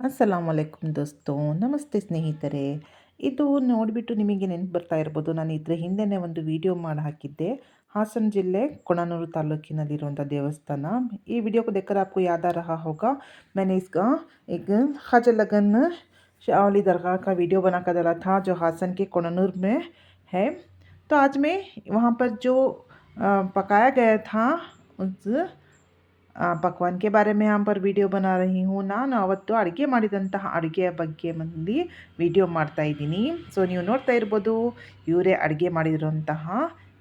ಅಸ್ಸಲಾಮ್ ವಲೈಕುಮ್ ದೋಸ್ತು ನಮಸ್ತೆ ಸ್ನೇಹಿತರೆ ಇದು ನೋಡಿಬಿಟ್ಟು ನಿಮಗೆ ನೆನಪು ಬರ್ತಾ ಇರ್ಬೋದು ನಾನು ಇದ್ರ ಹಿಂದೆನೇ ಒಂದು ವಿಡಿಯೋ ಮಾಡಿ ಹಾಕಿದ್ದೆ ಹಾಸನ ಜಿಲ್ಲೆ ಕೊಣನೂರು ತಾಲೂಕಿನಲ್ಲಿರುವಂಥ ದೇವಸ್ಥಾನ ಈ ವಿಡಿಯೋ को देखकर आपको याद आ रहा होगा मैंने इसका एक ख्वाजा लगन शावली दरगाह का वीडियो बनाकर डाला था जो हासन के कोणनूर में है तो आज मैं वहाँ पर जो अ, पकाया गया था उस ಪಕ್ವಾನ್ ಕೆ ಬಾರೆ ಮೇ ಹಮ್ ವೀಡಿಯೋ ವಿಡಿಯೋ ಬನಾ ರಹಿ ಹೂँ. ನಾನು ಅವತ್ತು ಅಡುಗೆ ಮಾಡಿದಂತಹ ಅಡುಗೆಯ ಬಗ್ಗೆ ಮಂದಿ ವಿಡಿಯೋ ಮಾಡ್ತಾ ಇದ್ದೀನಿ. ಸೊ ನೀವು ನೋಡ್ತಾ ಇರ್ಬೋದು, ಇವರೇ ಅಡುಗೆ ಮಾಡಿರುವಂತಹ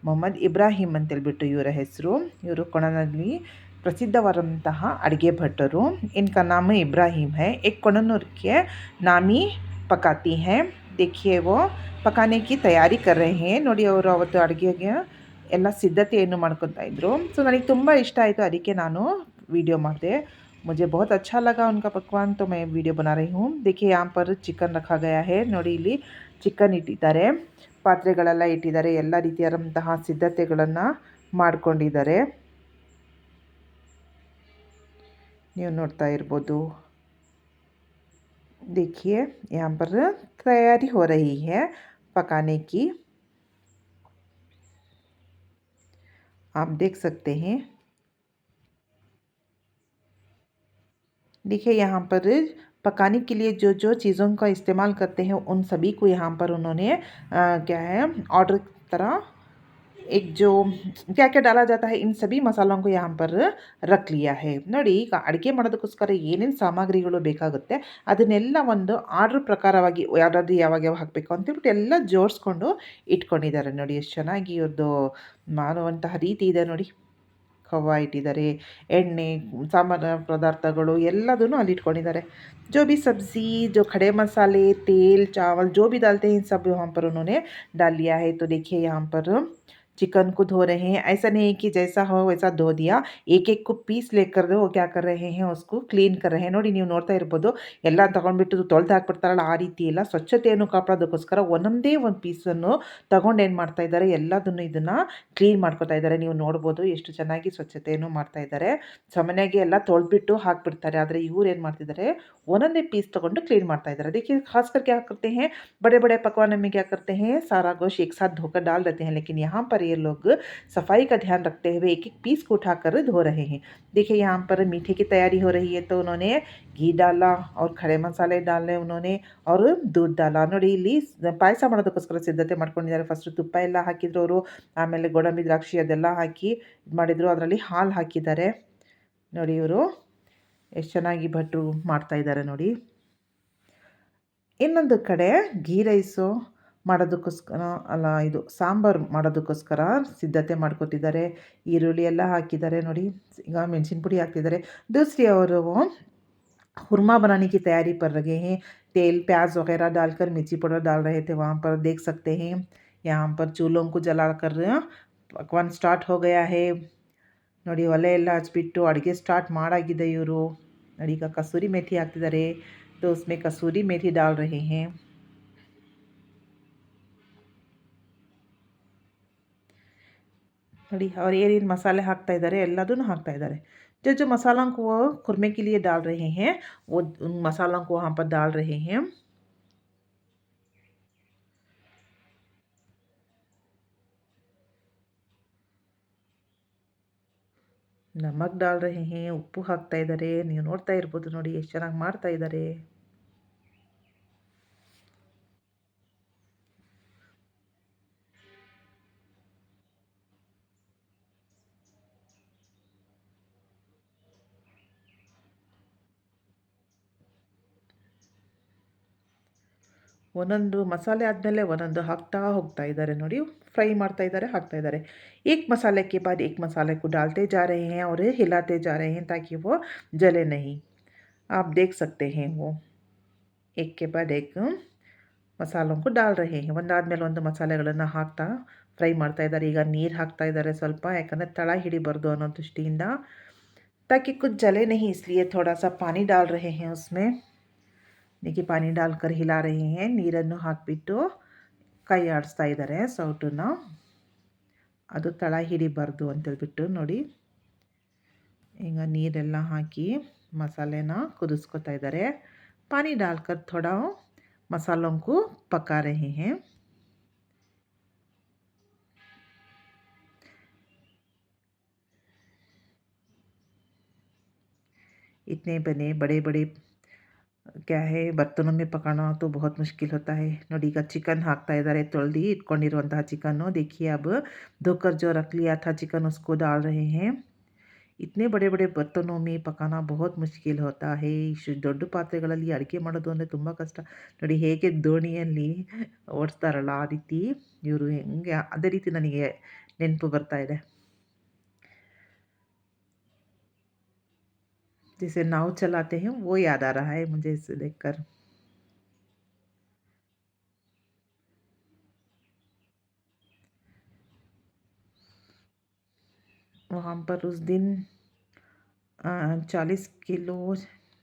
ಮೊಹಮ್ಮದ್ ಇಬ್ರಾಹಿಂ ಅಂತೇಳ್ಬಿಟ್ಟು ಇವರ ಹೆಸರು. ಇವರು ಕೊಣನಲ್ಲಿ ಪ್ರಸಿದ್ಧವಾದಂತಹ ಅಡುಗೆ ಭಟ್ಟರು. ಇನ್ಕ ನಾಮ ಇಬ್ರಾಹಿಂ ಹೈ. ಏಕ್ ಕೊಣನೂರ್ಗೆ ನಾಮಿ ಪಕಾತಿ ಹೈ. ದೇಖಿಯೇ ವೋ ಪಕಾನೆಕಿ ತಯಾರಿ ಕರ್ರೆ ಹೇ. ನೋಡಿ, ಅವರು ಅವತ್ತು ಅಡುಗೆಗೆ ಎಲ್ಲ ಸಿದ್ಧತೆಯನ್ನು ಮಾಡ್ಕೊತಾ ಇದ್ರು. ಸೊ ನನಗೆ ತುಂಬ ಇಷ್ಟ ಆಯಿತು ಅದಕ್ಕೆ ನಾನು ವಿಡಿಯೋ ಮಾಡಿದೆ मुझे बहुत अच्छा लगा उनका पकवान तो मैं वीडियो बना रही हूँ देखिए यहाँ पर ಚಿಕನ್ रखा गया है ನೋಡಿ ಇಲ್ಲಿ ಚಿಕನ್ ಇಟ್ಟಿದ್ದಾರೆ ಪಾತ್ರೆಗಳೆಲ್ಲ ಇಟ್ಟಿದ್ದಾರೆ ಎಲ್ಲ ರೀತಿಯಾದಂತಹ ಸಿದ್ಧತೆಗಳನ್ನು ಮಾಡ್ಕೊಂಡಿದ್ದಾರೆ ನೀವು ನೋಡ್ತಾ ಇರ್ಬೋದು देखिए यहाँ पर तैयारी हो रही है पकाने की आप देख सकते हैं देखिए यहाँ पर पकाने के लिए जो जो चीज़ों का इस्तेमाल करते हैं उन सभी को यहाँ पर उन्होंने अ, क्या है ऑर्डर तरह एक जो क्या क्या डाला जाता है इन सभी ಮಸಾಲಂಗೂ यहाँ पर ರಖ್ ಲಿಯಾ ಹೇ ನೋಡಿ ಈಗ ಅಡುಗೆ ಮಾಡೋದಕ್ಕೋಸ್ಕರ ಏನೇನು ಸಾಮಗ್ರಿಗಳು ಬೇಕಾಗುತ್ತೆ ಅದನ್ನೆಲ್ಲ ಒಂದು ಆರ್ಡ್ರ್ ಪ್ರಕಾರವಾಗಿ ಯಾವ್ದಾದ್ರು ಯಾವಾಗ ಯಾವಾಗ ಹಾಕಬೇಕು ಅಂತೇಳ್ಬಿಟ್ಟು ಎಲ್ಲ ಜೋಡಿಸ್ಕೊಂಡು ಇಟ್ಕೊಂಡಿದ್ದಾರೆ ನೋಡಿ ಎಷ್ಟು ಚೆನ್ನಾಗಿ ಇವ್ರದ್ದು ಮಾಡುವಂತಹ ರೀತಿ ಇದೆ ನೋಡಿ ಖವ್ವ ಇಟ್ಟಿದ್ದಾರೆ ಎಣ್ಣೆ ಸಾಂಬಾರ ಪದಾರ್ಥಗಳು ಎಲ್ಲದನ್ನು ಅಲ್ಲಿ ಇಟ್ಕೊಂಡಿದ್ದಾರೆ जो भी सब्ज़ी जो खड़े मसाले तेल चावल जो भी डालते हैं सब यहाँ पर उन्होंने डाल लिया है तो देखिए यहाँ पर चिकन को धो रहे हैं ऐसा नहीं है कि जैसा हो वैसा धो दिया एक एक को पीस लेकर वो क्या कर रहे हैं उसको ಕ್ಲೀನ್ कर रहे हैं ನೋಡಿ ನೀವು ನೋಡ್ತಾ ಇರ್ಬೋದು ಎಲ್ಲ ತೊಗೊಂಡ್ಬಿಟ್ಟು ತೊಳೆದು ಹಾಕ್ಬಿಡ್ತಾರಲ್ಲ ಆ ರೀತಿ ಎಲ್ಲ ಸ್ವಚ್ಛತೆಯನ್ನು ಕಾಪಾಡೋದಕ್ಕೋಸ್ಕರ ಒಂದೊಂದೇ ಒಂದು ಪೀಸನ್ನು ತಗೊಂಡು ಏನು ಮಾಡ್ತಾ ಇದ್ದಾರೆ ಎಲ್ಲದನ್ನು ಇದನ್ನು ಕ್ಲೀನ್ ಮಾಡ್ಕೊತಾ ಇದ್ದಾರೆ ನೀವು ನೋಡ್ಬೋದು ಎಷ್ಟು ಚೆನ್ನಾಗಿ ಸ್ವಚ್ಛತೆಯನ್ನು ಮಾಡ್ತಾ ಇದ್ದಾರೆ ಸಾಮಾನ್ಯವಾಗಿ ಎಲ್ಲ ತೊಳೆದ್ಬಿಟ್ಟು ಹಾಕ್ಬಿಡ್ತಾರೆ ಆದರೆ ಇವ್ರು ಏನು ಮಾಡ್ತಿದ್ದಾರೆ ಒಂದೊಂದೇ ಪೀಸ್ ತೊಗೊಂಡು ಕ್ಲೀನ್ ಮಾಡ್ತಾ ಇದ್ದಾರೆ देखिए खास कर क्या करते हैं बड़े बड़े पकवान में क्या करते हैं सारा गोश्त एक साथ धोकर डाल देते हैं लेकिन यहाँ पर ये लोग सफाई का ध्यान रखते हुए एक एक पीस को उठाकर धो रहे हैं देखिए यहाँ पर मीठे की तैयारी हो रही है तो उन्होंने घी डाला और खड़े मसाले डाले उन्होंने और दूध डाला ನೋಡಿ ಇಲ್ಲಿ ಪಾಯಸ ಮಾಡೋದಕ್ಕೋಸ್ಕರ ಸಿದ್ಧತೆ ಮಾಡ್ಕೊಂಡಿದ್ದಾರೆ ಫಸ್ಟ್ ತುಪ್ಪ ಎಲ್ಲ ಹಾಕಿದ್ರು ಅವರು ಆಮೇಲೆ ಗೋಡಂಬಿ ದ್ರಾಕ್ಷಿ ಅದೆಲ್ಲ ಹಾಕಿ ಇದು ಮಾಡಿದ್ರು ಅದರಲ್ಲಿ ಹಾಲು ಹಾಕಿದ್ದಾರೆ ನೋಡಿ ಇವರು ಎಷ್ಟು ಚೆನ್ನಾಗಿ ಭಟ್ರು ಮಾಡ್ತಾ ಇದ್ದಾರೆ ನೋಡಿ ಇನ್ನೊಂದು ಕಡೆ ಗೀ ರೈಸು ಮಾಡೋದಕ್ಕೋಸ್ಕರ ಅಲ್ಲ ಇದು ಸಾಂಬಾರು ಮಾಡೋದಕ್ಕೋಸ್ಕರ ಸಿದ್ಧತೆ ಮಾಡ್ಕೊತಿದ್ದಾರೆ ಈರುಳ್ಳಿ ಎಲ್ಲ ಹಾಕಿದ್ದಾರೆ ನೋಡಿ ಈಗ ಮೆಣಸಿನ ಪುಡಿ ಹಾಕ್ತಿದ್ದಾರೆ दूसरी और वो हुरमा बनाने की तैयारी कर रहे हैं तेल प्याज वगैरह डालकर मिर्ची पाउडर डाल रहे थे वहाँ पर देख सकते हैं यहाँ पर चूल्हों को जला कर पकवान स्टार्ट हो गया है ನೋಡಿ ಒಲೆ ಎಲ್ಲ ಹಚ್ಬಿಟ್ಟು ಅಡುಗೆ ಸ್ಟಾರ್ಟ್ ಮಾಡಾಗಿದೆ ಇವರು ನೋಡಿ ಈಗ ಕಸೂರಿ ಮೇಥಿ ಹಾಕ್ತಿದ್ದಾರೆ तो उसमें कसूरी मेथी डाल रहे ನೋಡಿ ಅವ್ರು ಏನೇನು ಮಸಾಲೆ ಹಾಕ್ತಾ ಇದ್ದಾರೆ ಎಲ್ಲದನ್ನು ಹಾಕ್ತಾ ಇದ್ದಾರೆ जो जो मसालों को वो खुरमे के लिए डाल रहे हैं वो उन मसालों को वहाँ पर डाल रहे हैं ನಮಕ್ ಡಾಲ್ ರಹೆ ಹೇ ಉಪ್ಪು ಹಾಕ್ತಾ ಇದ್ದಾರೆ ನೀವು ನೋಡ್ತಾ ಇರ್ಬೋದು ನೋಡಿ ಎಷ್ಟು ಚೆನ್ನಾಗಿ ಮಾಡ್ತಾ ಇದ್ದಾರೆ ಒಂದೊಂದು ಮಸಾಲೆ ಆದಮೇಲೆ ಒಂದೊಂದು ಹಾಕ್ತಾ ಹೋಗ್ತಾ ಇದ್ದಾರೆ ನೋಡಿ ಫ್ರೈ ಮಾಡ್ತಾ ಇದ್ದಾರೆ ಹಾಕ್ತಾ ಇದ್ದಾರೆ एक मसाले के बाद एक मसाले को डालते जा रहे हैं और हिलाते जा रहे हैं ताकि वो जले नहीं आप देख सकते हैं वो एक के बाद एक ಮಸಾಲೋं को डाल रहे हैं ಒಂದಾದ್ಮೇಲೆ ಒಂದು ಮಸಾಲೆಗಳನ್ನು ಹಾಕ್ತಾ ಫ್ರೈ ಮಾಡ್ತಾ ಇದ್ದಾರೆ ಈಗ ನೀರು ಹಾಕ್ತಾ ಇದ್ದಾರೆ ಸ್ವಲ್ಪ ಯಾಕಂದರೆ ತಳ ಹಿಡಿಬಾರ್ದು ಅನ್ನೋ ದೃಷ್ಟಿಯಿಂದ ताकि कुछ जले नहीं इसलिए थोड़ा सा पानी डाल रहे हैं उसमें देखिए पानी डालकर हिला रहे हैं ನೀರನ್ನು ಹಾಕಿಬಿಟ್ಟು ಕೈ ಆಡಿಸ್ತಾ ಇದ್ದಾರೆ ಸೌಟನ್ನ ಅದು ತಳ ಹಿಡಿಬಾರ್ದು ಅಂತೇಳ್ಬಿಟ್ಟು ನೋಡಿ ಈಗ ನೀರೆಲ್ಲ ಹಾಕಿ ಮಸಾಲೆನ ಕುದಿಸ್ಕೊತಾ ಇದ್ದಾರೆ पानी डालकर थोड़ा मसालों को पका रहे हैं इतने बने बड़े बड़े ಕ್ಯಾ ಹೇ ಬರ್ತನೊಮ್ಮೆ ಪಕಾಣೋದು ಬಹುತ್ ಮುಷ್ಕಿಲ್ ಹೋತಾ ಹೇ ನೋಡಿ ಈಗ ಚಿಕನ್ ಹಾಕ್ತಾ ಇದ್ದಾರೆ ತೊಳ್ದು ಇಟ್ಕೊಂಡಿರುವಂತಹ ಚಿಕನ್ನು ದೇಖಿ ಅಬ್ ಧೋಕರ್ ಜೋ ರಕ್ ಲಿಯಾ ಚಿಕನ್ ಉಸ್ಕೋ ಡಾಲ್ ರಹೆ ಹೇ ಇತ್ನೇ ಬಡೆ ಬಡೆ ಬರ್ತನೋ ಮೇ ಪಕಾನ ಬಹುತ್ ಮುಷ್ಕಿಲ್ ಹೋತಾ ಹೇ ಇಷ್ಟು ದೊಡ್ಡ ಪಾತ್ರೆಗಳಲ್ಲಿ ಅಡುಗೆ ಮಾಡೋದು ಅಂದರೆ ತುಂಬ ಕಷ್ಟ ನೋಡಿ ಹೇಗೆ ದೋಣಿಯಲ್ಲಿ ಓಡಿಸ್ತಾರಲ್ಲ ಆ ರೀತಿ ಇವರು ಹೆಂಗೆ ಅದೇ ರೀತಿ ನನಗೆ ನೆನಪು ಬರ್ತಾ ಇದೆ जैसे नाव चलाते हैं वो याद आ रहा है मुझे इसे देखकर वहाँ पर उस दिन चालीस किलो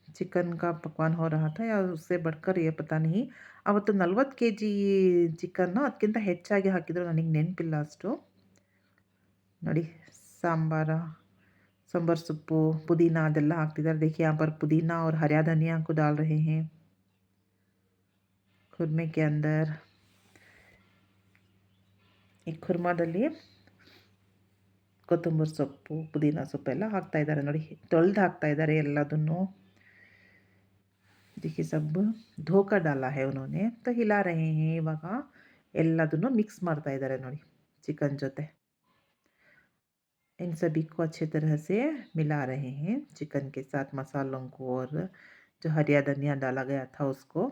ಚಿಕನ್ का पकवान हो रहा था या उससे बढ़कर ये पता नहीं ಅವತ್ತು ನಲ್ವತ್ತು ಕೆ ಜಿ ಚಿಕನ್ನು ಅದಕ್ಕಿಂತ ಹೆಚ್ಚಾಗಿ ಹಾಕಿದ್ರು ನನಗೆ ನೆನಪಿಲ್ಲ ಅಷ್ಟು ನೋಡಿ ಸಾಂಬಾರ सांबर सुप्पू पुदीना ಅದೆಲ್ಲ ಹಾಕ್ತಿದ್ದಾರೆ देखिए यहाँ पर पुदीना और हरा धनिया को डाल रहे हैं खुरमे के अंदर ಈ ಖುರ್ಮಾದಲ್ಲಿ ಕೊತ್ತಂಬರಿ ಸೊಪ್ಪು ಪುದೀನ ಸೊಪ್ಪು ಎಲ್ಲ ಹಾಕ್ತಾ ಇದ್ದಾರೆ ನೋಡಿ ತೊಳೆದು ಹಾಕ್ತಾ ಇದ್ದಾರೆ ಎಲ್ಲದನ್ನು देखिए सब धोकर डाला है उन्होंने तो हिला रहे हैं ಇವಾಗ ಎಲ್ಲದನ್ನು ಮಿಕ್ಸ್ ಮಾಡ್ತಾ ಇದ್ದಾರೆ ನೋಡಿ ಚಿಕನ್ ಜೊತೆ इन सभी को अच्छे तरह से मिला रहे हैं चिकन के साथ मसालों को और जो हरिया धनिया डाला गया था उसको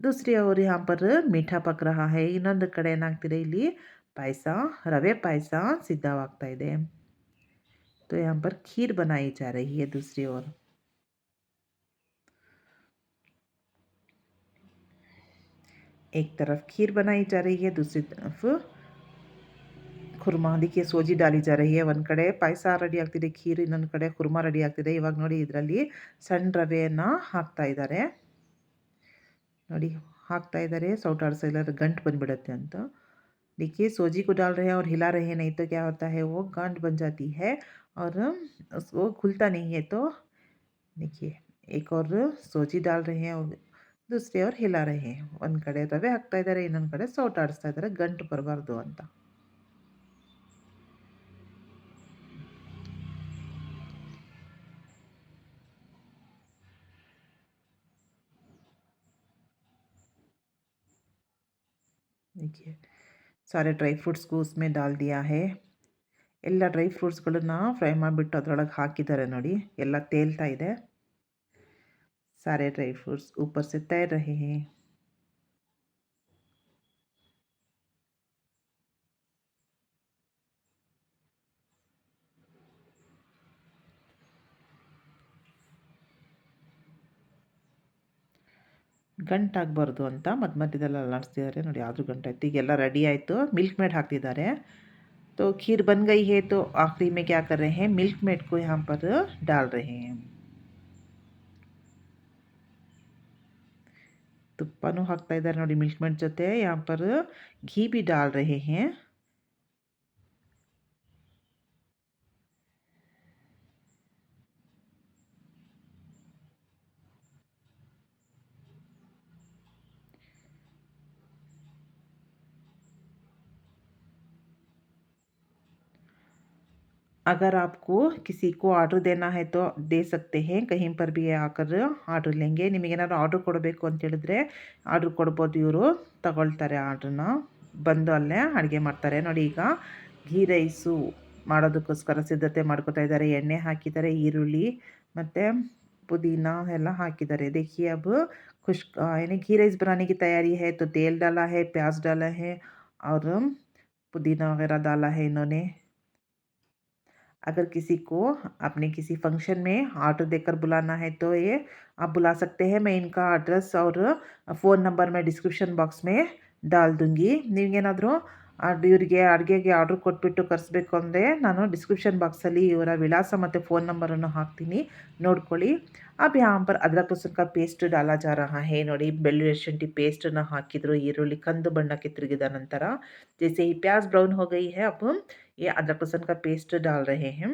दूसरी ओर यहाँ पर मीठा पक रहा है ಇನ್ನೊಂದು ಕಡೆ ಏನಾಗ್ತಿದೆ ಇಲ್ಲಿ ಪಾಯಸ रवे पायस ಸಿದ್ಧವಾಗ್ತಾ ಇದೆ तो यहाँ पर खीर बनाई जा रही है दूसरी ओर एक तरफ खीर बनाई जा रही है दूसरी तरफ ಖುರ್ಮಾ ಅದಕ್ಕೆ ಸೋಜಿ ಡಾಲಿ ಜಾ ರಹಿ ಒಂದು ಕಡೆ ಪಾಯಸ ರೆಡಿ ಆಗ್ತಿದೆ ಖೀರ್ ಇನ್ನೊಂದು ಕಡೆ ಕುರ್ಮಾ ರೆಡಿ ಆಗ್ತಿದೆ ಇವಾಗ ನೋಡಿ ಇದರಲ್ಲಿ ಸಣ್ಣ ರವೆಯನ್ನು ಹಾಕ್ತಾ ಇದ್ದಾರೆ ನೋಡಿ ಹಾಕ್ತಾ ಇದ್ದಾರೆ ಸೌಟಾಡ್ಸ ಇಲ್ಲ ಗಂಟು ಬಂದುಬಿಡುತ್ತೆ ಅಂತ देखिए सोजी को डाल रहे हैं और हिला रहे हैं नहीं तो क्या होता है वो गांठ बन जाती है और वो खुलता नहीं है तो देखिए एक और सोजी डाल रहे हैं और दूसरे और हिला रहे हैं ಒಂದು ಕಡೆ ರವೆ ಹಾಕ್ತಾ ಇದ್ದಾರೆ ಇನ್ನೊಂದು ಕಡೆ ಸೌಟಾಡಿಸ್ತಾ ಇದ್ದಾರೆ ಗಂಟು ಬರಬಾರ್ದು ಅಂತ देखिए सारे ड्राई फ्रूट्स को उसमें डाल दिया है ಎಲ್ಲ ಡ್ರೈ ಫ್ರೂಟ್ಸ್ಗಳನ್ನ ಫ್ರೈ ಮಾಡಿಬಿಟ್ಟು ಅದರೊಳಗೆ ಹಾಕಿದ್ದಾರೆ ನೋಡಿ ಎಲ್ಲ ತೇಲ್ತಾ ಇದೆ ಸಾರೆ ಡ್ರೈ ಫ್ರೂಟ್ಸ್ ऊपर से तैर रहे हैं ಗಂಟಾಗಬಾರ್ದು ಅಂತ ಮಧ್ಯ ಮಧ್ಯದಲ್ಲಿ ಅಲ್ಲಾಡಿಸ್ತಿದ್ದಾರೆ ನೋಡಿ ಆದರೂ ಗಂಟಾಯ್ತು ಈಗೆಲ್ಲ ರೆಡಿ ಆಯಿತು ಮಿಲ್ಕ್ ಮೇಡ್ ಹಾಕ್ತಿದ್ದಾರೆ तो खीर बन गई है तो आखिरी में क्या कर रहे हैं मिल्क मेड को यहाँ पर डाल रहे हैं ತುಪ್ಪನೂ ಹಾಕ್ತಾ ಇದ್ದಾರೆ ನೋಡಿ ಮಿಲ್ಕ್ ಮೇಡ್ ಜೊತೆ यहाँ पर घी भी डाल रहे अगर आपको किसी को ಆರ್ಡ್ರ್ ದೇನಾ है तो दे सकते हैं कहीं पर भी आकर ಆರ್ಡ್ರ್ लेंगे ನಿಮಗೇನಾದ್ರು ಆರ್ಡ್ರ್ ಕೊಡಬೇಕು ಅಂತ ಹೇಳಿದ್ರೆ ಆರ್ಡ್ರ್ ಕೊಡ್ಬೋದು ಇವರು ತಗೊಳ್ತಾರೆ ಆರ್ಡ್ರನ್ನ ಬಂದು ಅಲ್ಲೇ ಅಡುಗೆ ಮಾಡ್ತಾರೆ ನೋಡಿ ಈಗ ಘೀ ರೈಸು ಮಾಡೋದಕ್ಕೋಸ್ಕರ ಸಿದ್ಧತೆ ಮಾಡ್ಕೋತಾ ಇದ್ದಾರೆ ಎಣ್ಣೆ ಹಾಕಿದ್ದಾರೆ ಈರುಳ್ಳಿ ಮತ್ತು पुदीना ಎಲ್ಲ ಹಾಕಿದ್ದಾರೆ देखिए अब खुश यानी घी राइस बनाने की तैयारी है तो तेल डाला है प्याज डाला है और पुदीना वगैरह डाला है इन्होंने अगर किसी को अपने किसी फंक्शन में ऑर्डर देकर बुलाना है तो ये आप बुला सकते हैं मैं इनका एड्रेस और फ़ोन नंबर मैं डिस्क्रिप्शन बॉक्स में डाल दूँगी ನೀವೇನಾದರೂ ಇವರಿಗೆ ಅಡುಗೆಗೆ ಆರ್ಡ್ರ್ ಕೊಟ್ಬಿಟ್ಟು ಕರೆಸ್ಬೇಕು ಅಂದರೆ ನಾನು ಡಿಸ್ಕ್ರಿಪ್ಷನ್ ಬಾಕ್ಸಲ್ಲಿ ಇವರ ವಿಳಾಸ ಮತ್ತು फ़ोन ನಂಬರನ್ನು ಹಾಕ್ತೀನಿ ನೋಡ್ಕೊಳ್ಳಿ अब यहाँ पर अदरक लहसुन का पेस्ट डाला जा रहा है ನೋಡಿ ಬೆಳ್ಳುಳ್ಳಿ ಶುಂಠಿ ಪೇಸ್ಟನ್ನು ಹಾಕಿದ್ರು ಈರುಳ್ಳಿ ಕಂದು ಬಣ್ಣಕ್ಕೆ ತಿರುಗಿದ ನಂತರ जैसे ही प्याज ब्राउन हो गई है अब ये अदरक लहसुन का पेस्ट डाल रहे हैं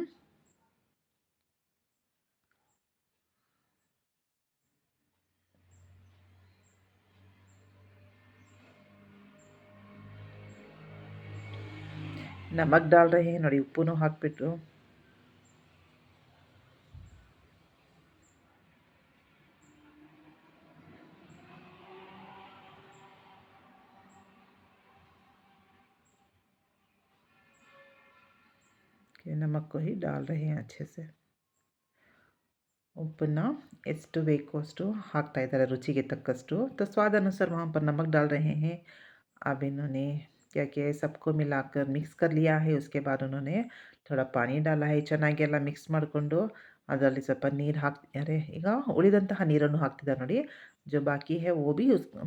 ನಮಕ್ ಡಾಲ್ ರಹೆ ನೋಡಿ ಉಪ್ಪುನೂ ಹಾಕ್ಬಿಟ್ಟು नमक को ही डाल रहे हैं अच्छे से ಉಪ್ಪನ್ನು ಎಷ್ಟು ಬೇಕೋ ಅಷ್ಟು ಹಾಕ್ತಾ ಇದ್ದಾರೆ ರುಚಿಗೆ ತಕ್ಕಷ್ಟು तो स्वाद अनुसार वहाँ पर नमक डाल रहे हैं अब इन्होंने क्या किया है सबको मिलाकर मिक्स कर लिया है। उसके बाद उन्होंने थोड़ा ಪಾನಿ ಡಾಲ ಹೈ ಚೆನ್ನಾಗೆಲ್ಲ ಮಿಕ್ಸ್ ಮಾಡಿಕೊಂಡು ಅದರಲ್ಲಿ ಸ್ವಲ್ಪ ನೀರು ಹಾಕ್ತಿದ್ದಾರೆ ಈಗ ಉಳಿದಂತಹ ನೀರನ್ನು ಹಾಕ್ತಿದ್ದಾರೆ ನೋಡಿ ಜೋ ಬಾಕಿ है वो भी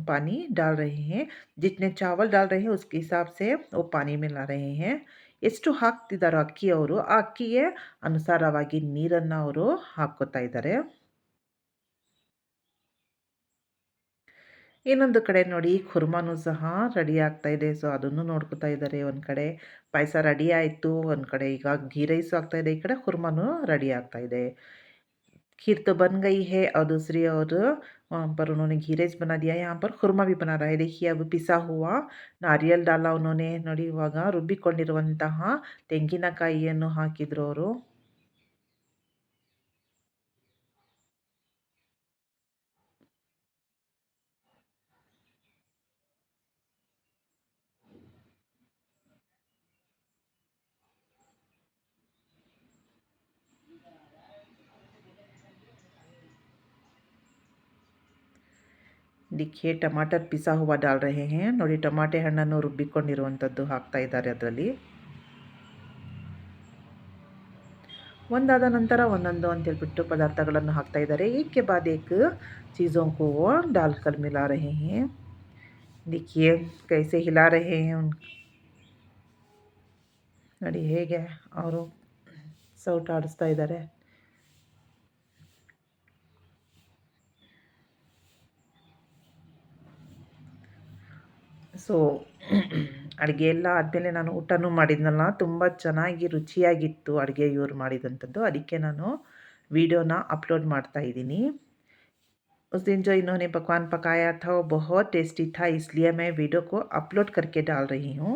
ಪಾನಿ ಡಾಲ್ डाल रहे हैं। जितने चावल डाल रहे हैं उसके हिसाब से वो पानी मिला रहे हैं। ಎಷ್ಟು ಹಾಕ್ತಿದ್ದಾರೋ ಅಕ್ಕಿಯವರು ಆ ಅಕ್ಕಿಗೆ ಅನುಸಾರವಾಗಿ ನೀರನ್ನು ಅವರು ಹಾಕ್ಕೋತಾ ಇದ್ದಾರೆ ಇನ್ನೊಂದು ಕಡೆ ನೋಡಿ ಖುರ್ಮಾನು ಸಹ ರೆಡಿ ಆಗ್ತಾ ಇದೆ ಸೊ ಅದನ್ನು ನೋಡ್ಕೋತಾ ಇದ್ದಾರೆ ಒಂದು ಕಡೆ ಪಾಯಸ ರೆಡಿ ಆಯಿತು ಒಂದು ಕಡೆ ಈಗ ಘೀ ರೈಸು ಆಗ್ತಾ ಇದೆ ಈ ಕಡೆ ಖುರ್ಮಾನು ರೆಡಿ ಆಗ್ತಾ ಇದೆ खीर तो बन गई है और दूसरी और वहाँ पर उन्होंने घी राइस बना दिया यहाँ पर खुरमा भी बना रहा है देखिए अब पिसा हुआ ನಾರಿಯಲ್ ಡಾಲ ಉನ್ನೋನೆ ನೋಡಿ ಇವಾಗ ರುಬ್ಬಿಕೊಂಡಿರುವಂತಹ ತೆಂಗಿನಕಾಯಿಯನ್ನು ಹಾಕಿದ್ರು ಅವರು ಇದಕ್ಕೆ ಟಮಾಟರ್ ಪಿಸಾ ಹೂವು ಡಾಲ್ ರಹೆ ಹೇ ನೋಡಿ ಟಮಾಟೆ ಹಣ್ಣನ್ನು ರುಬ್ಬಿಕೊಂಡಿರುವಂಥದ್ದು ಹಾಕ್ತಾ ಇದ್ದಾರೆ ಅದರಲ್ಲಿ. ಒಂದಾದ ನಂತರ ಒಂದೊಂದು ಅಂತೇಳ್ಬಿಟ್ಟು ಪದಾರ್ಥಗಳನ್ನು ಹಾಕ್ತಾ ಇದ್ದಾರೆ. ಏಕೆ ಬಾದೇಕ್? ಚೀಸೋಂಕು ಡಾಲ್ ಕಲ್ ಮಿಲಾ ರಹೆ ಹೇ ಕೈಸೆ ಹಿಲಾ ನೋಡಿ ಹೇಗೆ ಅವರು ಸೌಟ್ ಆಡಿಸ್ತಾ ಇದ್ದಾರೆ. ಸೊ ಅಡುಗೆ ಎಲ್ಲ ಆದಮೇಲೆ ನಾನು ಊಟನೂ ಮಾಡಿದ್ನಲ್ಲ ತುಂಬ ಚೆನ್ನಾಗಿ ರುಚಿಯಾಗಿತ್ತು ಅಡುಗೆ ಇವ್ರು ಮಾಡಿದಂಥದ್ದು ಅದಕ್ಕೆ ನಾನು ವಿಡಿಯೋನ ಅಪ್ಲೋಡ್ ಮಾಡ್ತಾ ಇದ್ದೀನಿ उस दिन जो इन्होंने पकवान पकाया था वो बहुत टेस्टी था इसलिए मैं वीडियो को अपलोड करके डाल रही हूँ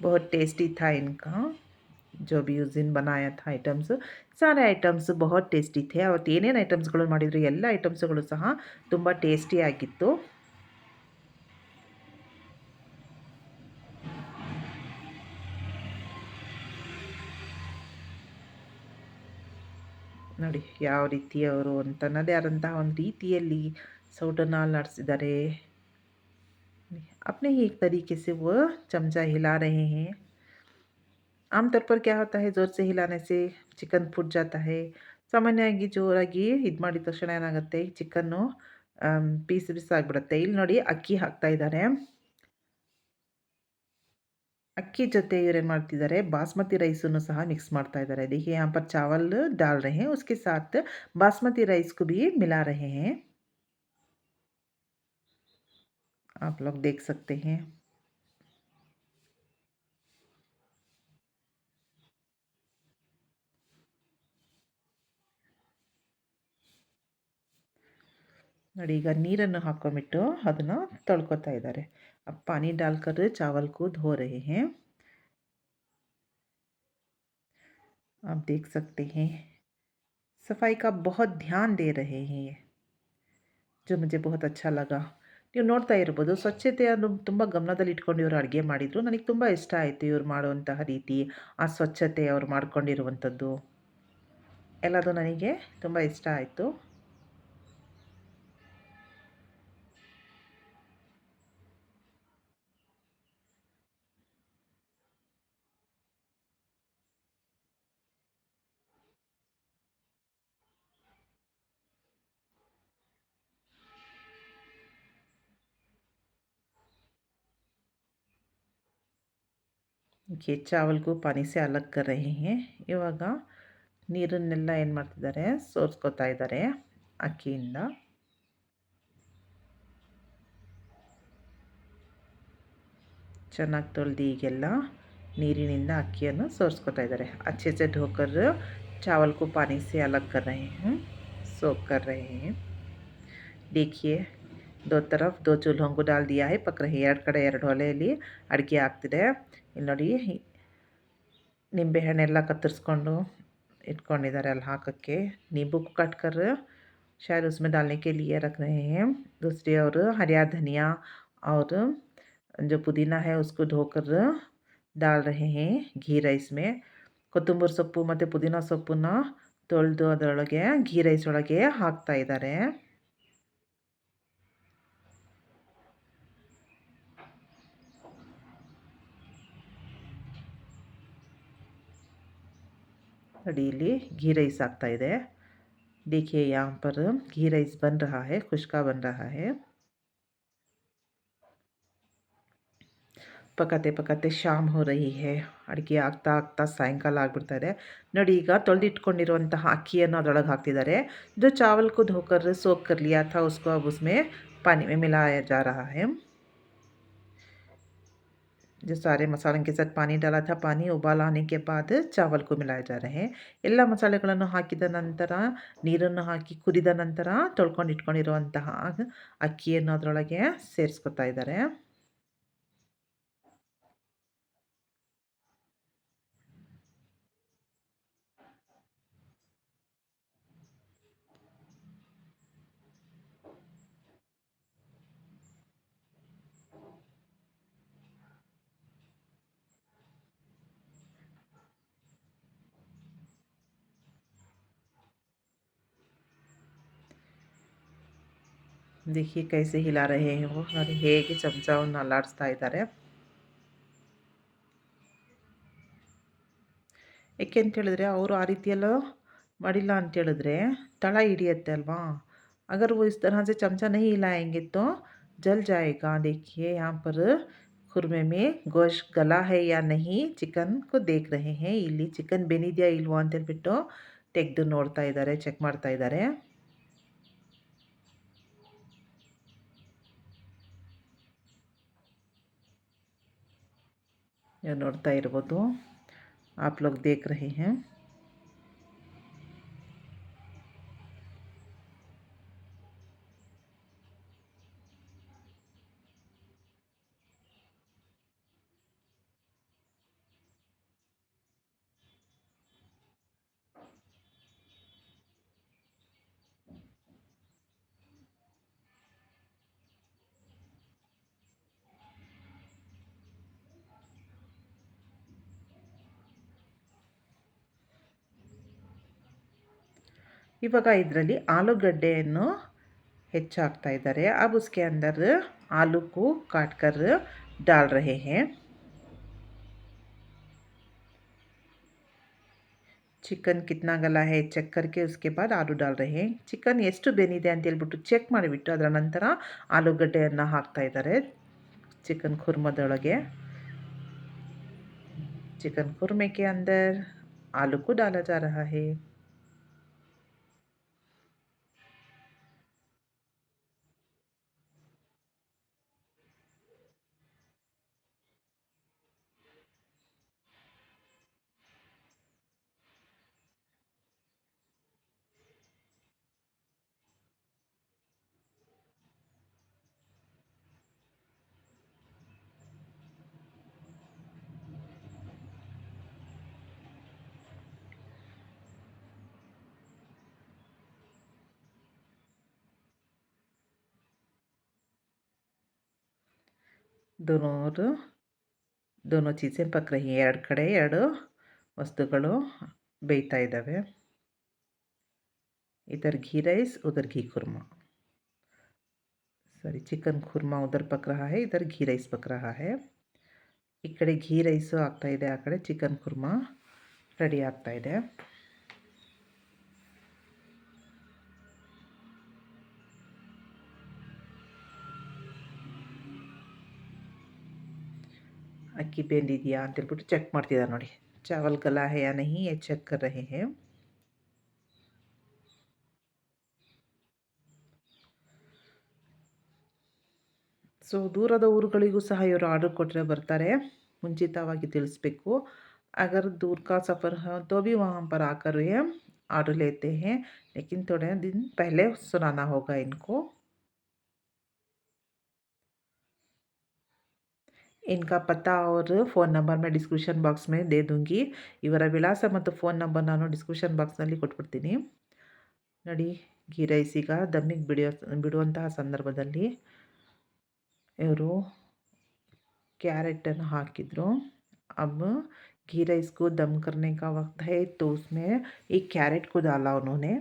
बहुत टेस्टी था इनका जो भी उस दिन बनाया था ಐಟಮ್ಸ್ ಸಾರೆ ಐಟಮ್ಸ್ ಬಹುತ್ ಟೇಸ್ಟಿ ಥೇ ಅವತ್ತು ಏನೇನು ಐಟಮ್ಸ್ಗಳು ಮಾಡಿದ್ರು ಎಲ್ಲ ಐಟಮ್ಸ್ಗಳು ಸಹ ತುಂಬ ಟೇಸ್ಟಿಯಾಗಿತ್ತು ನೋಡಿ ಯಾವ ರೀತಿ ಅವರು ತನ್ನದೇ ಆದಂತಹ ಒಂದು ರೀತಿಯಲ್ಲಿ ಸೌಟನ್ನು ಅಲ್ಲಾಡಿಸಿದ್ದಾರೆ अपने ही एक तरीके से वो चमचा हिला रहे हैं आमतौर पर क्या होता है ज़ोर से हिलाने से ಚಿಕನ್ ಫುಟ್ ಜಾತಾ ಹೇ ಸಾಮಾನ್ಯವಾಗಿ ಜೋರಾಗಿ ಇದು ಮಾಡಿದ ತಕ್ಷಣ ಏನಾಗುತ್ತೆ ಚಿಕನ್ನು ಪೀಸ್ ಪೀಸ್ ಆಗಿಬಿಡುತ್ತೆ ಇಲ್ಲಿ ನೋಡಿ ಅಕ್ಕಿ ಹಾಕ್ತಾ ಇದ್ದಾರೆ ಅಕ್ಕಿ ಜೊತೆ ಇವ್ರೇನು ಮಾಡ್ತಿದ್ದಾರೆ ಬಾಸ್ಮತಿ ರೈಸನ್ನು ಸಹ ಮಿಕ್ಸ್ ಮಾಡ್ತಾ ಇದ್ದಾರೆ देखिए यहाँ पर चावल डाल रहे हैं उसके साथ बासमती राइस को भी मिला रहे हैं आप लोग देख सकते हैं ನೋಡಿ ಈಗ ನೀರನ್ನು ಹಾಕೊಂಬಿಟ್ಟು ಅದನ್ನು ತೊಳ್ಕೊತಾ ಇದ್ದಾರೆ अब पानी डालकर चावल को धो रहे हैं आप देख सकते हैं सफाई का बहुत ध्यान दे रहे हैं ये जो मुझे बहुत अच्छा लगा ನೀವು ನೋಡ್ತಾ ಇರ್ಬೋದು ಸ್ವಚ್ಛತೆ ಅದು ತುಂಬ ಗಮನದಲ್ಲಿ ಇಟ್ಕೊಂಡು ಇವರು ಅಡುಗೆ ಮಾಡಿದರು ನನಗೆ ತುಂಬ ಇಷ್ಟ ಆಯಿತು ಇವ್ರು ಮಾಡುವಂತಹ ರೀತಿ ಆ ಸ್ವಚ್ಛತೆ ಅವ್ರು ಮಾಡ್ಕೊಂಡಿರುವಂಥದ್ದು ಎಲ್ಲದು ನನಗೆ ತುಂಬ ಇಷ್ಟ ಆಯಿತು ये चावल को पानी से अलग कर रहे हैं ಇವಾಗ ನೀರನ್ನೆಲ್ಲ ಏನು ಮಾಡ್ತಿದ್ದಾರೆ ಸೋರ್ಸ್ಕೊತಾ ಇದ್ದಾರೆ ಅಕ್ಕಿಯಿಂದ ಚೆನ್ನಾಗಿ ತೊಳೆದು ಈಗೆಲ್ಲ ನೀರಿನಿಂದ ಅಕ್ಕಿಯನ್ನು ಸೋರ್ಸ್ಕೊತಾ ಇದ್ದಾರೆ अच्छे से धोकर चावल को पानी से अलग कर रहे हैं सोख कर रहे हैं देखिए दो तरफ दो चूल्हों को डाल दिया है पक रही ಎರಡು ಕಡೆ ಎರಡು ಒಲೆಯಲ್ಲಿ ಅಡುಗೆ ಆಗ್ತಿದೆ ಇಲ್ಲಿ ನೋಡಿ ನಿಂಬೆಹಣ್ಣೆಲ್ಲ ಕತ್ತರಿಸ್ಕೊಂಡು ಇಟ್ಕೊಂಡಿದ್ದಾರೆ ಅಲ್ಲಿ ಹಾಕೋಕ್ಕೆ नींबू को काट कर शायद उसमें डालने के लिए रख रहे हैं दूसरी और हरिया धनिया और जो पुदीना है उसको धोकर डाल रहे हैं घी ರೈಸ್ में ಕೊತ್ತಂಬರಿ ಸೊಪ್ಪು ಮತ್ತು ಪುದೀನ ಸೊಪ್ಪನ್ನ ತೊಳೆದು ಅದರೊಳಗೆ ಘೀ ರೈಸ್ ಒಳಗೆ ಹಾಕ್ತಾ ಇದ್ದಾರೆ ನೋಡಿ ಇಲ್ಲಿ घी रईस ಆಗ್ತಾ ಇದೆ देखिए यहाँ पर घी राइस बन रहा है खुशका बन रहा है ಪಕತೆ ಪಕತೆ ಶಾಮ್ ಹೋ ರಹಿ ಹೇ ಅಡುಗೆ ಆಗ್ತಾ ಆಗ್ತಾ ಸಾಯಂಕಾಲ ಆಗಿಬಿಡ್ತಾ ಇದೆ ನೋಡಿ ಈಗ ತೊಳೆದಿಟ್ಕೊಂಡಿರುವಂತಹ ಅಕ್ಕಿಯನ್ನು ಅದರೊಳಗೆ ಹಾಕ್ತಿದ್ದಾರೆ जो चावल को धोकर सोख कर लिया था उसको अब उसमें पानी में मिलाया जा रहा है जो सारे मसालों के साथ पानी डाला था पानी उबाल आने के बाद ಚಾವಲ್ को मिलाए जा रहे हैं ಎಲ್ಲ ಮಸಾಲೆಗಳನ್ನು ಹಾಕಿದ ನಂತರ ನೀರನ್ನು ಹಾಕಿ ಕುದಿದ ನಂತರ ತೊಳ್ಕೊಂಡು ಇಟ್ಕೊಂಡಿರುವಂತಹ ಅಕ್ಕಿಯನ್ನು ಅದರೊಳಗೆ ಸೇರಿಸ್ಕೊತಾ ಇದ್ದಾರೆ देखिए कैसे हिला रहे हैं वो ನೋಡಿ ಹೇಗೆ ಚಮಚವನ್ನು ಅಲ್ಲಾಡಿಸ್ತಾ ಇದ್ದಾರೆ ಏಕೆ ಅಂತ ಹೇಳಿದ್ರೆ ಅವರು ಆ ರೀತಿಯೆಲ್ಲ ಮಾಡಿಲ್ಲ ಅಂತ ಹೇಳಿದ್ರೆ ತಳ ಹಿಡಿಯುತ್ತೆ ಅಲ್ವಾ अगर वो इस तरह से चमचा नहीं हिलाएंगे तो जल जाएगा देखिए यहाँ पर खुरमे में गोश्त गला है या नहीं ಚಿಕನ್ को देख रहे हैं ಇಲ್ಲಿ ಚಿಕನ್ ಬೆಂದಿದೆಯಾ ಇಲ್ವಾ ಅಂತ ಹೇಳ್ಬಿಟ್ಟು ತೆಗೆದು ನೋಡ್ತಾ ಇದ್ದಾರೆ ಚೆಕ್ ಮಾಡ್ತಾ ಇದ್ದಾರೆ यह नोड़ता तो आप लोग देख रहे हैं। ಇವಾಗ ಇದರಲ್ಲಿ ಆಲೂಗಡ್ಡೆಯನ್ನು ಹೆಚ್ಚಾಗ್ತಾ ಇದ್ದಾರೆ. ಆ ಬುಸ್ಕೆ ಅಂದರೆ ಆಲೂಕು ಕಾಟ್ಕರ್, ಡಾಲ್ ರಹೆ ಹೇ. ಚಿಕನ್ ಕಿತ್ನಾಗಲ್ಲ ಹೇ ಚೆಕ್ ಕರ್ಕೆ ಉಸ್ಕೆ ಬಾದ್ ಆಲೂ ಡಾಲ್ ರಹೆ ಚಿಕನ್ ಎಷ್ಟು ಬೆನಿದೆ ಅಂತ ಹೇಳ್ಬಿಟ್ಟು ಚೆಕ್ ಮಾಡಿಬಿಟ್ಟು ಅದರ ನಂತರ ಆಲೂಗಡ್ಡೆಯನ್ನು ಹಾಕ್ತಾ ಇದ್ದಾರೆ ಚಿಕನ್ ಕುರ್ಮದೊಳಗೆ ಚಿಕನ್ ಕುರ್ಮೆಕೆ ಅಂದರ್ ಆಲೂಕು ಡಾಲ ಜಾ ಹೇ. दोनों दोनों चीज़ें पक रही हैं ಎರಡು ಕಡೆ ಎರಡು ವಸ್ತುಗಳು ಬೇಯ್ತಾ ಇದ್ದಾವೆ इधर घी राइस उधर घी खुरमा सॉरी चिकन खुरमा उधर पक रहा है इधर घी राइस पक रहा है ಈ ಕಡೆ ಘೀ ರೈಸು ಆಗ್ತಾಯಿದೆ ಆ ಕಡೆ ಚಿಕನ್ ಕುರ್ಮಾ ರೆಡಿ ಆಗ್ತಾಯಿದೆ ಅಕ್ಕಿ ಬೆಂದಿದೆಯಾ ಅಂತೇಳ್ಬಿಟ್ಟು ಚೆಕ್ ಮಾಡ್ತಿದ್ದಾರೆ ನೋಡಿ ಚಾವಲ್ ಗಲಾ ಹೇ ಯಾ ನಹಿ ये ಚೆಕ್ कर रहे हैं ಸೊ ದೂರದ ಊರುಗಳಿಗೂ ಸಹ ಇವರು ಆರ್ಡರ್ ಕೊಟ್ಟರೆ ಬರ್ತಾರೆ ಮುಂಚಿತವಾಗಿ ತಿಳಿಸ್ಬೇಕು अगर दूर का सफ़र है तो भी वहाँ पर आकर ये ऑर्डर लेते हैं लेकिन थोड़े दिन पहले सुनाना होगा इनको इनका पता और फ़ोन ನಂಬರ್ मैं ಡಿಸ್ಕ್ರಿಪ್ಷನ್ ಬಾಕ್ಸ್ में दे दूँगी ಇವರ ವಿಳಾಸ ಮತ್ತು ಫೋನ್ ನಂಬರ್ ನಾನು ಡಿಸ್ಕ್ರಿಪ್ಷನ್ ಬಾಕ್ಸ್ನಲ್ಲಿ ಕೊಟ್ಬಿಡ್ತೀನಿ ನೋಡಿ ಗೀ ರೈಸ್ ಈಗ ದಮ್ಮಿಗೆ ಬಿಡಿಯೋ ಬಿಡುವಂತಹ ಸಂದರ್ಭದಲ್ಲಿ ಇವರು ಕ್ಯಾರೆಟನ್ನು ಹಾಕಿದರು अब घी राइस को दम करने का वक्त है तो उसमें एक कैरेट को डाला उन्होंने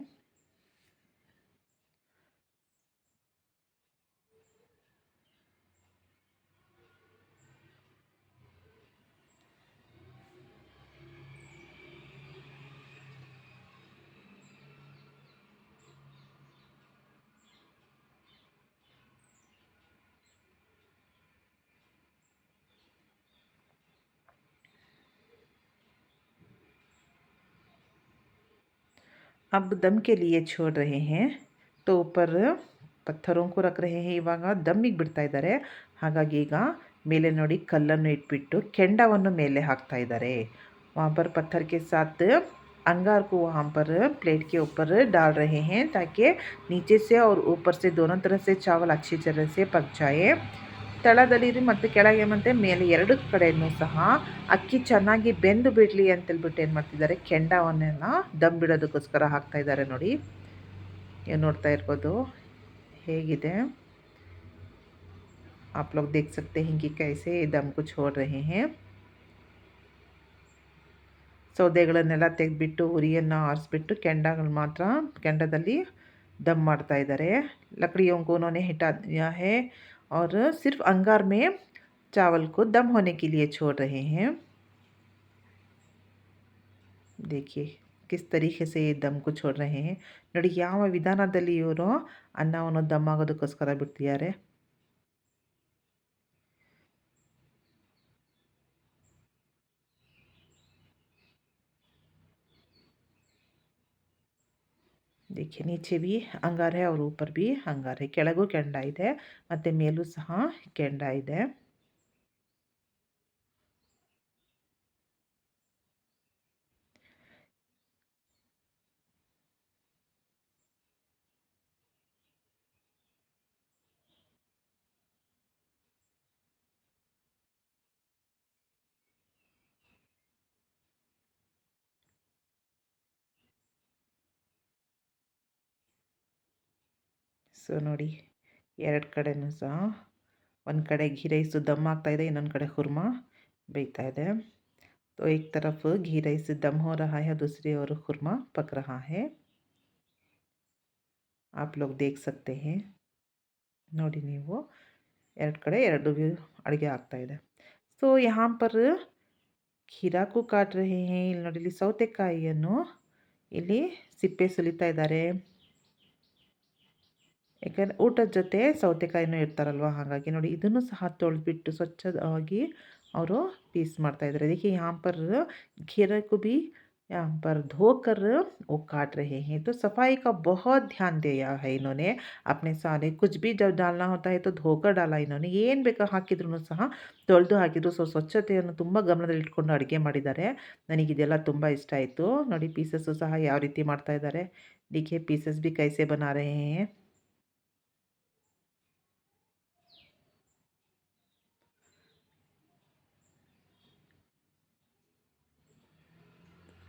अब दम के लिए छोड़ रहे हैं तो ऊपर ಪತ್ಥರೋं ರಖ ರಹೆ ಹೇ ಇವಾಗ ದಮ್ಮಿಗೆ ಬಿಡ್ತಾ ಇದ್ದಾರೆ ಹಾಗಾಗಿ ಈಗ ಮೇಲೆ ನೋಡಿ ಕಲ್ಲನ್ನು ಇಟ್ಬಿಟ್ಟು ಕೆಂಡವನ್ನು ಮೇಲೆ ಹಾಕ್ತಾ ಇದ್ದಾರೆ वहाँ पर पत्थर के साथ अंगार को वहाँ पर प्लेट के ऊपर डाल रहे हैं ताकि नीचे से और ऊपर से दोनों तरफ से चावल अच्छी तरह से पक जाए ತಳದಲ್ಲಿ ಮತ್ತು ಕೆಳಗೆ ಮತ್ತೆ ಮೇಲೆ ಎರಡು ಕಡೆಯೂ ಸಹ ಅಕ್ಕಿ ಚೆನ್ನಾಗಿ ಬೆಂದು ಬಿಡಲಿ ಅಂತ ಅಂತೇಳ್ಬಿಟ್ಟು ಏನು ಮಾಡ್ತಿದ್ದಾರೆ? ಕೆಂಡವನ್ನೆಲ್ಲ ದಮ್ ಬಿಡೋದಕ್ಕೋಸ್ಕರ ಹಾಕ್ತಾ ಇದ್ದಾರೆ ನೋಡಿ. ಏನು ನೋಡ್ತಾ ಇರ್ಬೋದು? ಹೇಗಿದೆ? आप लोग देख सकते हैं कि कैसे दम को छोड़ रहे ಸೌದೆಗಳನ್ನೆಲ್ಲ ತೆಗೆದ್ಬಿಟ್ಟು, ಉರಿಯನ್ನು ಆರಿಸ್ಬಿಟ್ಟು ಕೆಂಡಗಳು ಮಾತ್ರ ಕೆಂಡದಲ್ಲಿ ದಮ್ ಮಾಡ್ತಾ ಇದ್ದಾರೆ. ಲಕಡಿಯೋಂಗೂ ಹಿಟ್ಟ ಹೇ और सिर्फ अंगार में चावल को दम होने के लिए छोड़ रहे हैं देखिए किस तरीके से ये दम को छोड़ रहे हैं ನೋಡಿ ಯಾವ ವಿಧಾನದಲ್ಲಿ ಇವರು ಅನ್ನವನ್ನು ದಮ್ ಆಗೋದಕ್ಕೋಸ್ಕರ ಬಿಡ್ತಿದ್ದಾರೆ देखिए नीचे भी अंगार है और ऊपर भी अंगार है ಕೆಳಗೂ ಕೆಂಡ ಇದೆ ಮತ್ತು ಮೇಲೂ ಸಹ ಕೆಂಡ ಇದೆ ಸೊ ನೋಡಿ ಎರಡು ಕಡೆಯೂ ಸಹ ಒಂದು ಕಡೆ ಘೀ ರೈಸು ದಮ್ ಆಗ್ತಾಯಿದೆ ಇನ್ನೊಂದು ಕಡೆ ಹುರ್ಮ ಬೇಯ್ತಾ ಇದೆ तो एक तरफ घी राइस दम हो रहा है दूसरी ओर खुरमा पक रहा है आप लोग देख सकते हैं ನೋಡಿ ನೀವು ಎರಡು ಕಡೆ ಎರಡು ಅಡುಗೆ ಆಗ್ತಾಯಿದೆ ಸೊ यहाँ पर ಖೀರಾ ಕು ಕಾಟ್ ರಹೆ ಹೇ ಇಲ್ಲಿ ನೋಡಿ ಇಲ್ಲಿ ಸೌತೆಕಾಯಿಯನ್ನು ಇಲ್ಲಿ ಸಿಪ್ಪೆ ಸುಲಿತಾ ಇದ್ದಾರೆ ಯಾಕಂದರೆ ಊಟದ ಜೊತೆ ಸೌತೆಕಾಯಿನೂ ಇರ್ತಾರಲ್ವ ಹಾಗಾಗಿ ನೋಡಿ ಇದನ್ನು ಸಹ ತೊಳೆದ್ಬಿಟ್ಟು ಸ್ವಚ್ಛವಾಗಿ ಅವರು पीस ಮಾಡ್ತಾ ಇದ್ದಾರೆ देखिए यहाँ पर घेरा को भी यहाँ पर धोकर वो काट रहे हैं तो सफाई का बहुत ध्यान दिया है इन्होंने अपने सारे कुछ भी जब डालना होता है तो धोकर डाला इन्होंने ಏನು ಬೇಕು ಹಾಕಿದ್ರು ಸಹ ತೊಳೆದು ಹಾಕಿದ್ರು ಸೊ ಸ್ವಚ್ಛತೆಯನ್ನು ತುಂಬ ಗಮನದಲ್ಲಿ ಇಟ್ಕೊಂಡು ಅಡುಗೆ ಮಾಡಿದ್ದಾರೆ ನನಗಿದೆಲ್ಲ ತುಂಬ ಇಷ್ಟ ಆಯಿತು ನೋಡಿ ಪೀಸಸ್ಸು ಸಹ ಯಾವ ರೀತಿ ಮಾಡ್ತಾ ಇದ್ದಾರೆ देखिए पीसेस भी कैसे बना रहे हैं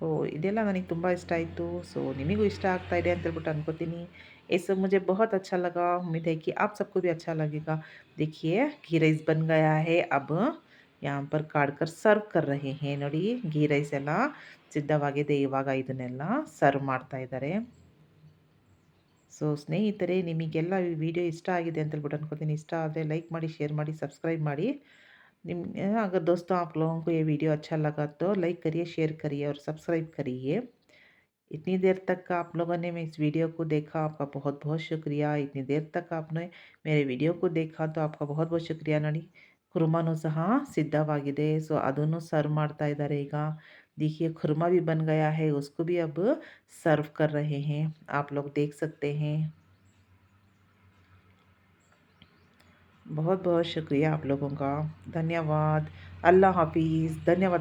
ಸೊ ಇದೆಲ್ಲ ನನಗೆ ತುಂಬ ಇಷ್ಟ ಆಯಿತು ಸೊ ನಿಮಗೂ ಇಷ್ಟ ಆಗ್ತಾ ಇದೆ ಅಂತ ಹೇಳ್ಬಿಟ್ಟು ಅನ್ಕೋತೀನಿ ये सब मुझे बहुत अच्छा लगा उम्मीद है कि आप सबको भी अच्छा लगेगा देखिए घी राइस बन गया है अब यहाँ पर ಕಾಡ್ ಕರ್ ಸರ್ವ್ ಕರ್ ರಹೆ ಹೇ ನೋಡಿ ಘೀ ರೈಸ್ ಎಲ್ಲ ಸಿದ್ಧವಾಗಿದೆ ಇವಾಗ ಇದನ್ನೆಲ್ಲ ಸರ್ವ್ ಮಾಡ್ತಾ ಇದ್ದಾರೆ ಸೊ ಸ್ನೇಹಿತರೆ ನಿಮಗೆಲ್ಲ ಈ ವಿಡಿಯೋ ಇಷ್ಟ ಆಗಿದೆ ಅಂತ ಹೇಳ್ಬಿಟ್ಟು ಅನ್ಕೋತೀನಿ ಇಷ್ಟ ಆದರೆ ಲೈಕ್ ಮಾಡಿ ಶೇರ್ ಮಾಡಿ ಸಬ್ಸ್ಕ್ರೈಬ್ ಮಾಡಿ निम अगर दोस्तों आप लोगों को ये वीडियो अच्छा लगा तो लाइक करिए शेयर करिए और सब्सक्राइब करिए इतनी देर तक आप लोगों ने मैं इस वीडियो को देखा आपका बहुत बहुत शुक्रिया इतनी देर तक आपने मेरे वीडियो को देखा तो आपका बहुत बहुत शुक्रिया नड़ी खुरमानू सह ಸಿದ್ಧವಾಗಿದೆ ಸೊ ಅದನ್ನು ಸರ್ವ್ ಮಾಡ್ತಾ ಇದ್ದಾರೆ ಈಗ देखिए खुरमा भी बन गया है उसको भी अब सर्व कर रहे हैं आप लोग देख सकते हैं बहुत बहुत शुक्रिया आप लोगों का। धन्यवाद। अल्लाह हाफिज़। धन्यवाद।